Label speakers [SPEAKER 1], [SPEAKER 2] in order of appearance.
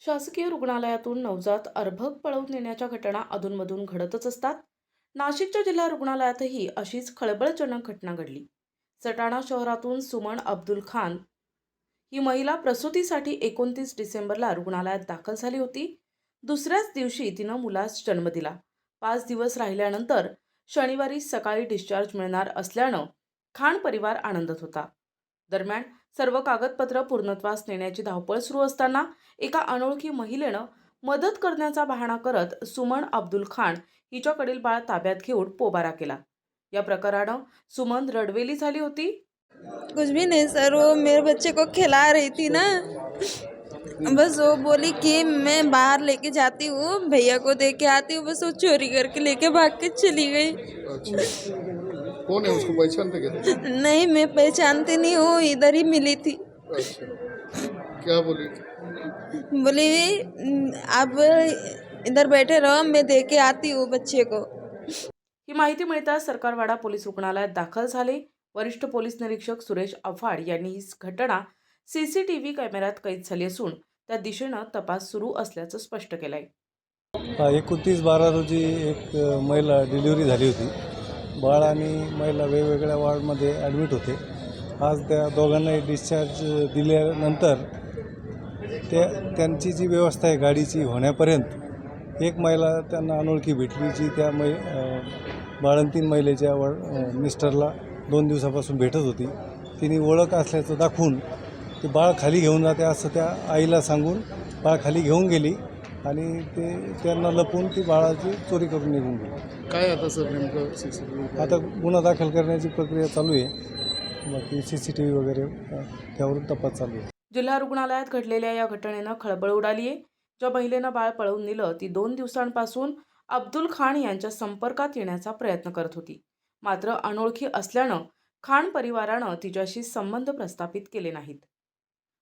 [SPEAKER 1] शासकीय रुग्णालयातून नवजात अर्भक पळवून नेण्याच्या घटना अधूनमधून घडतच असतात. नाशिकच्या जिल्हा रुग्णालयातही अशीच खळबळजनक घटना घडली. सटाणा शहरातून सुमन अब्दुल खान ही महिला प्रसूतीसाठी एकोणतीस डिसेंबरला रुग्णालयात दाखल झाली होती. दुसऱ्याच दिवशी तिनं मुलास जन्म दिला. पाच दिवस राहिल्यानंतर शनिवारी सकाळी डिस्चार्ज मिळणार असल्यानं खान परिवार आनंदात होता. दरम्यान सर्व कागदपत्र पूर्णत्वास नेण्याची धावपळ सुरू असताना एका अनोळखी महिलेनं मदत करण्याचा बहाणा करत सुमन अब्दुल खान हिच्याकडील बाळ ताब्यात घेऊन पोबारा केला. या प्रकारानं सुमन रडवेली झाली होती.
[SPEAKER 2] कुछ भी नहीं सर वो मेरे बच्चे को खिला रही थी ना. बस वो बोली कि मैं बाहर लेके जाती हूँ भैया को दे के आती हूँ बस वो चोरी करके लेके भाग के चली गई।
[SPEAKER 3] अच्छा। कौन है उसको पहचानते क्या?
[SPEAKER 2] नहीं मैं पहचानती नहीं हूँ इधर ही मिली थी।
[SPEAKER 3] अच्छा। क्या बोली
[SPEAKER 2] बोली आप इधर बैठे रहो मैं दे के आती हूँ बच्चे को।
[SPEAKER 1] ही माहिती मिळताच सरकारवाडा पोलीस रुग्णालयात दाखल झाले. वरिष्ठ पोलीस निरीक्षक सुरेश अफाड यांनी ही घटना सीसीटीव्ही कॅमेऱ्यात कैद झाली असून त्या दिशेनं तपास सुरू असल्याचं स्पष्ट केलं आहे
[SPEAKER 4] एकोणतीस बारा रोजी एक महिला डिलिव्हरी झाली होती. बाळ आणि महिला वेगवेगळ्या वॉर्डमध्ये ॲडमिट होते. आज त्या दोघांनाही डिस्चार्ज दिल्यानंतर त्या त्यांची जी व्यवस्था आहे गाडीची होण्यापर्यंत एक महिला त्यांना अनोळखी भेटली जी त्या मै बाळंतीन महिलेच्या वड मिस्टरला दोन दिवसापासून भेटत होती. तिने ओळख असल्याचं दाखवून ते बाळ खाली घेऊन जाते असं त्या आईला सांगून बाळ खाली घेऊन गेली आणि ते त्यांना लपवून ती बाळाची चोरी करून निघून गेली.
[SPEAKER 3] काय आता सर नेमकं?
[SPEAKER 4] आता गुन्हा दाखल करण्याची प्रक्रिया चालू आहे. बाकी सी सी टी व्ही वगैरे त्यावरून तपास चालू आहे.
[SPEAKER 1] जिल्हा रुग्णालयात घडलेल्या या घटनेनं खळबळ उडाली आहे. ज्या महिलेनं बाळ पळवून नेलं ती दोन दिवसांपासून अब्दुल खान यांच्या संपर्कात येण्याचा प्रयत्न करत होती. मात्र अनोळखी असल्यानं खान परिवारानं तिच्याशी संबंध प्रस्थापित केले नाहीत.